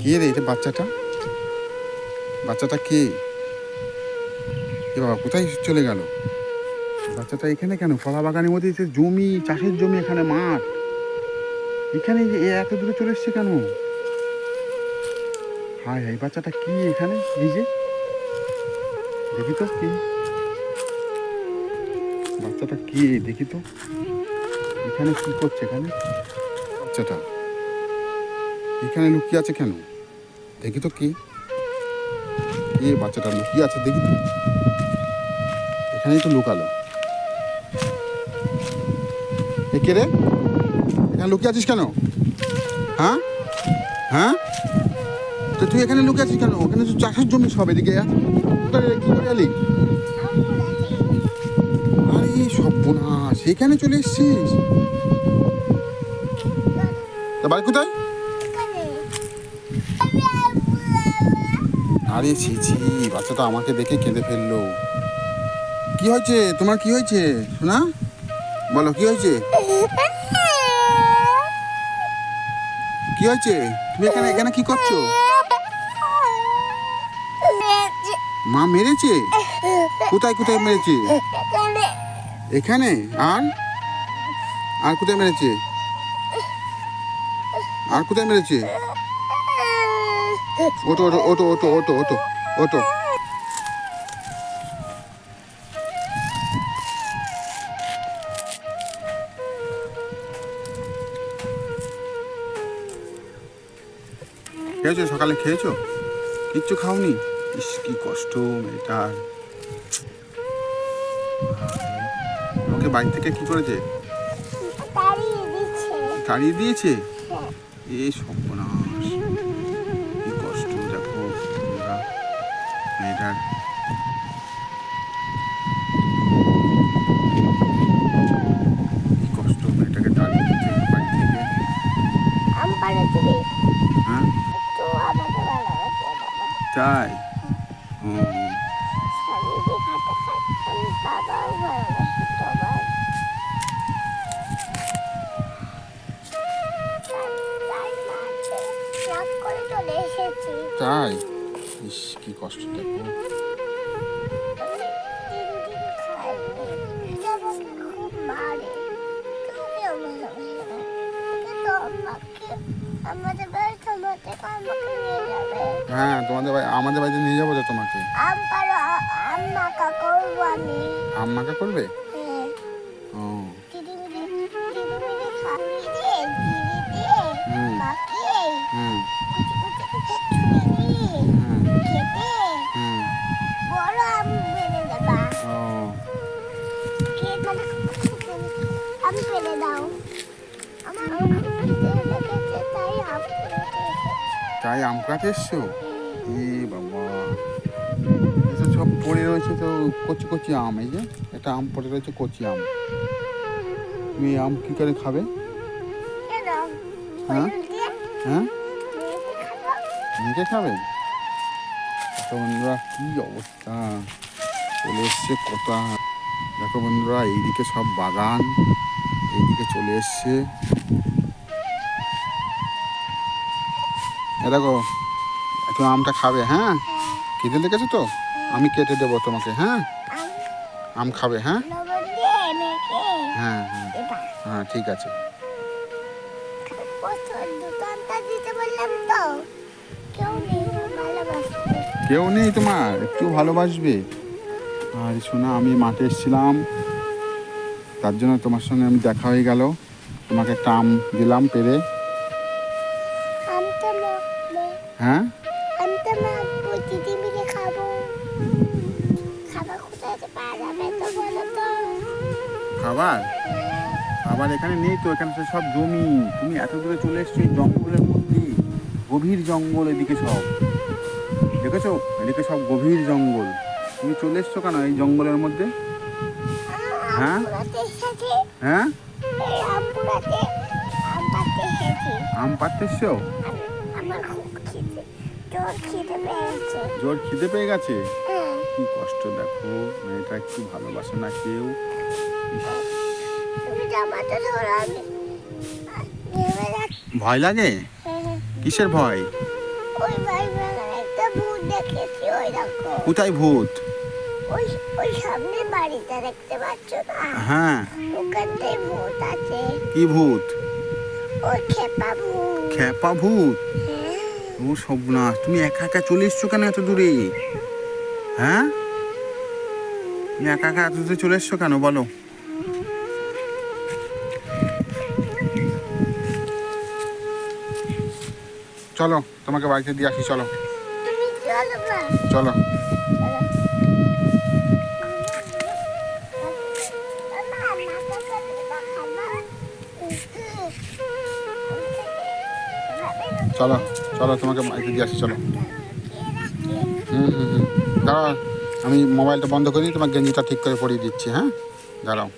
কে রে এটা বাচ্চাটা? বাচ্চাটা কে? এ বাবা, কোথায় চলে গেল? বাচ্চাটা এখানে কেন? কলা বাগানের মধ্যে যে জমি, চাষের জমি এখানে, মাঠ। এখানে যে এত দূরে চলে এসছে কেন? হায় হায় বাচ্চাটা কি এখানে? এই যে দেখি তো কি? বাচ্চাটা কি? দেখি তো। এখানে কি করছে এখানে? বাচ্চাটা। এখানে লুকিয়ে আছে কেন? দেখি তো কি? এ বাচ্চাটা লুকিয়ে আছে, দেখি তো। এখানেই তো লুকালো। কে রে? এখানে লুকিয়ে আছিস কেন? হ্যাঁ? হ্যাঁ? তো তুই এখানে লুকিয়ে আছিস কেন? ওখানে তো চাষের জমি সব এদিকে? কি করে এলি? আরে, সর্বনাশ। এখানে চলে এসছিস? তা বাড়ি কোথায়? আরে ছি ছি, বাচ্চাটা আমাকে দেখে কেঁদে ফেলল। কি হয়েছে? তোমার কি হয়েছে? শোনা? বলো, কি হয়েছে? কি হয়েছে? তুমি এখানে এখানে কি করছ? মা মেরেছে? কোথায় কোথায় মেরেছে? এখানে? আর? আর কোথায় মেরেছে? আর কোথায় মেরেছে? ওটো ওটো ওটো ওটো ওটো ওটো ওটো খেয়েছো? সকালে খেয়েছো? কিচ্ছু খাওনি? ইস কি কষ্ট মেয়েটার। ওকে বাড়ি থেকে কি করেছে? তাড়িয়ে দিয়েছে? এ সর্বনাশ মেয়েটার কি কষ্ট তাড়িয়ে দিতে বাড়ি থেকে হ্যাঁ তাই? তাই? কি কষ্ট দেখো হ্যাঁ তোমাদের বাড়ি, আমাদের বাড়িতে নিয়ে যাব তো তোমাকে। আম আম্মা করব? ও। হুম। হুম। দাও। আমার তাই আম ফেলে তাই আম কাটে এসছো? এ বাবা। এসব সব পড়ে রয়েছে তো কচি কচি আম এই যে একটা আম পড়ে রয়েছে কচি আম। তুমি আম কি করে খাবে? হ্যাঁ? হ্যাঁ? নিজে খাবে। তো বন্ধুরা কি অবস্থা। চলে এসছে কোথা? দেখো বন্ধুরা এইদিকে সব বাগান। এইদিকে চলে এসছে। দেখো তুমি আমটা খাবে হ্যাঁ? খেতে লেগেছে তো? আমি কেটে দেবো তোমাকে হ্যাঁ? আম খাবে হ্যাঁ? হ্যাঁ হ্যাঁ। হ্যাঁ ঠিক আছে। কেউ নেই তোমার, একটু ভালোবাসবে। আর শোনা, আমি মাঠে এসেছিলাম। তার জন্য তোমার সঙ্গে আমি দেখা হয়ে গেল। তোমাকে একটা আম দিলাম পেরে। হ্যাঁ? খাবার? খাবার এখানে নেই তো এখানে তো সব জমি। তুমি এত দূরে চলে এসছো এই জঙ্গলের মধ্যে। গভীর জঙ্গল এদিকে সব। দেখেছ? এদিকে সব গভীর জঙ্গল। তুমি চলে এসছো কেন এই জঙ্গলের মধ্যে? হ্যাঁ? হ্যাঁ? আম পাড়তে এসেছি? জোর খিদে পেয়ে গেছে? কি কষ্ট দেখো মেয়েটা একটু ভালোবাসে না কেউ। ভয় লাগে। কিসের ভয়? কোথায় ভূত? ওই ওই সামনে বাড়িটা দেখতে পাচ্ছ না? হ্যাঁ। ওখানটায় ভূত আছে। কি ভূত? ওই খেপা ভূত। হ্যাঁ। ও সবনাশ তুমি একা একা চলে এসছো কেন এত দূরে? হ্যাঁ? তুমি একা একা এত দূরে চলে এসছো কেন বলো। চলো তোমাকে বাড়িতে দিয়ে আসি চলো। চলো। চলো চলো, তোমাকে বাড়িতে দিয়ে আসি, চলো। হুম হুম হুম। দাঁড়াও, আমি মোবাইলটা বন্ধ করে দিই তোমার গেঞ্জিটা ঠিক করে পরিয়ে দিচ্ছি হ্যাঁ? দাঁড়াও।